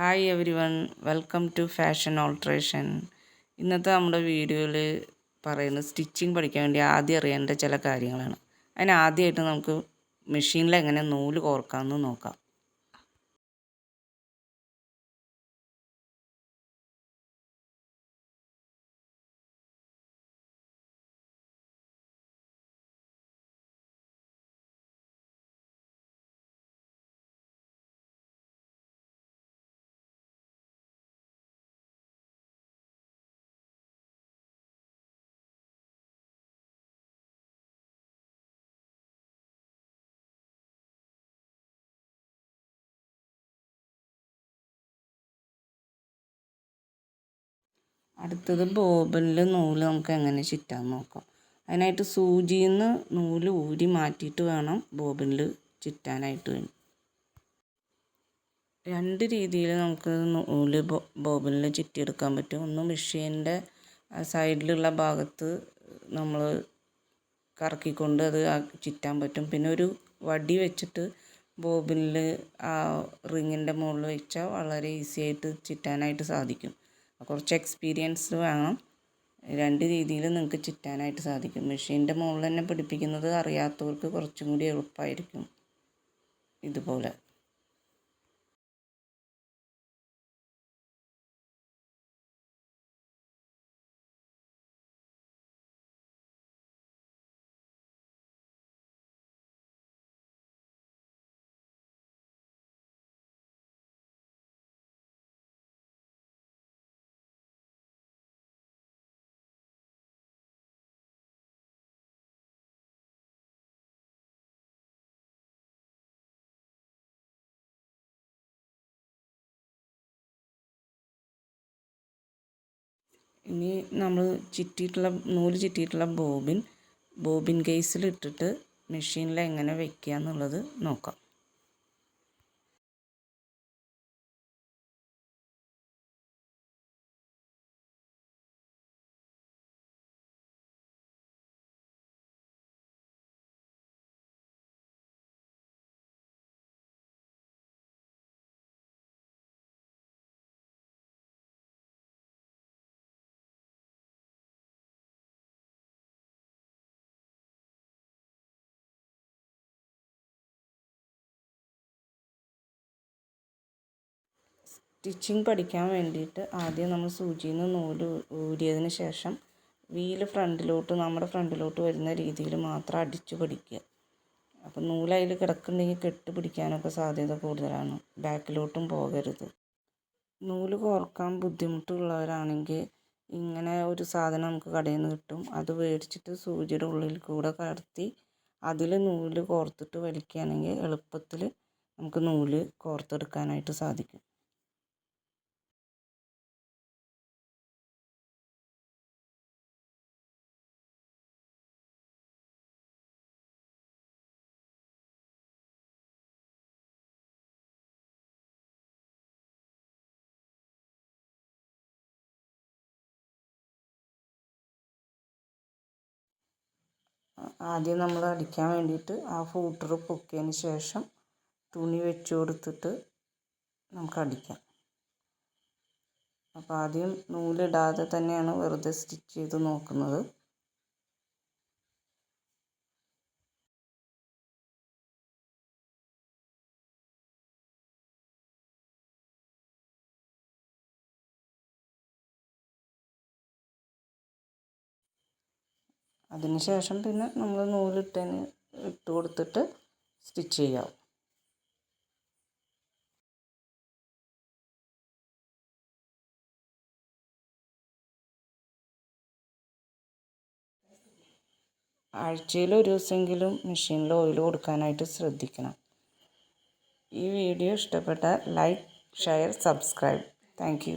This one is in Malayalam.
Hi everyone welcome to fashion alteration ഇന്നത്തെ നമ്മുടെ വീഡിയോയിൽ പറയുന്നത് സ്റ്റിച്ചിങ് പഠിക്കാൻ വേണ്ടി ആദ്യം അറിയേണ്ട ചില കാര്യങ്ങളാണ്. അതിന് ആദ്യമായിട്ട് നമുക്ക് മെഷീനിൽ എങ്ങനെ നൂൽ കോർക്കാമെന്ന് നോക്കാം. അടുത്തത് ബോബനിൽ നൂൽ നമുക്ക് എങ്ങനെ ചുറ്റാൻ നോക്കാം. അതിനായിട്ട് സൂചിയിൽ നിന്ന് നൂൽ ഊരി മാറ്റിയിട്ട് വേണം ബോബനിൽ ചുറ്റാനായിട്ട് രണ്ട് രീതിയിൽ നമുക്ക് നൂൽ ബോബനിൽ ചുറ്റിയെടുക്കാൻ പറ്റും. ഒന്ന് മെഷീന്റെ സൈഡിലുള്ള ഭാഗത്ത് നമ്മൾ കറക്കിക്കൊണ്ട് അത് ചുറ്റാൻ പറ്റും. പിന്നെ ഒരു വടി വെച്ചിട്ട് ബോബിനിൽ ആ റിങ്ങിന്റെ മുകളിൽ വെച്ചാൽ വളരെ ഈസി ആയിട്ട് ചുറ്റാനായിട്ട് സാധിക്കും. കുറച്ച് എക്സ്പീരിയൻസ് വേണം. രണ്ട് രീതിയിൽ നിങ്ങൾക്ക് ചുറ്റാനായിട്ട് സാധിക്കും. മെഷീന്റെ മുകളിൽ തന്നെ പിടിപ്പിക്കുന്നത് അറിയാത്തവർക്ക് കുറച്ചും കൂടി എളുപ്പമായിരിക്കും ഇതുപോലെ. ഇനി നമ്മൾ ചുറ്റിയിട്ടുള്ള നൂൽ ചുറ്റിയിട്ടുള്ള ബോബിൻ ബോബിൻ കേസിൽ ഇട്ടിട്ട് മെഷീനിൽ എങ്ങനെ വെക്കുക എന്നുള്ളത് നോക്കാം. സ്റ്റിച്ചിങ് പഠിക്കാൻ വേണ്ടിയിട്ട് ആദ്യം നമ്മൾ സൂചിയിൽ നിന്ന് നൂൽ ഊരിയതിന് ശേഷം വീൽ ഫ്രണ്ടിലോട്ട് നമ്മുടെ ഫ്രണ്ടിലോട്ട് വരുന്ന രീതിയിൽ മാത്രം അടിച്ചു പിടിക്കുക. അപ്പം നൂൽ അതിൽ കിടക്കുന്നുണ്ടെങ്കിൽ കെട്ട് പിടിക്കാനൊക്കെ സാധ്യത കൂടുതലാണ്. ബാക്കിലോട്ടും പോകരുത്. നൂൽ കോർക്കാൻ ബുദ്ധിമുട്ടുള്ളവരാണെങ്കിൽ ഇങ്ങനെ ഒരു സാധനം നമുക്ക് കടയിൽ നിന്ന് കിട്ടും. അത് മേടിച്ചിട്ട് സൂചിയുടെ ഉള്ളിൽ കൂടെ കടത്തി അതിൽ നൂൽ കോർത്തിട്ട് വലിക്കുകയാണെങ്കിൽ എളുപ്പത്തിൽ നമുക്ക് നൂൽ കോർത്തെടുക്കാനായിട്ട് സാധിക്കും. ആദ്യം നമ്മൾ അടിക്കാൻ വേണ്ടിയിട്ട് ആ ഫൂട്ടർ പൊക്കിയതിന് ശേഷം തുണി വെച്ച് കൊടുത്തിട്ട് നമുക്ക് അടിക്കാം. അപ്പോൾ ആദ്യം നൂലിടാതെ തന്നെയാണ് വെറുതെ സ്റ്റിച്ച് ചെയ്ത് നോക്കുന്നത്. അതിന് ശേഷം പിന്നെ നമ്മൾ നൂലിട്ടതിന് ഇട്ട് കൊടുത്തിട്ട് സ്റ്റിച്ച് ചെയ്യാം ആഴ്ചയിൽ ഒരു ദിവസമെങ്കിലും മെഷീനിൽ ഓയിൽ കൊടുക്കാനായിട്ട് ശ്രദ്ധിക്കണം. ഈ വീഡിയോ ഇഷ്ടപ്പെട്ടാൽ ലൈക്ക് ഷെയർ സബ്സ്ക്രൈബ്. താങ്ക്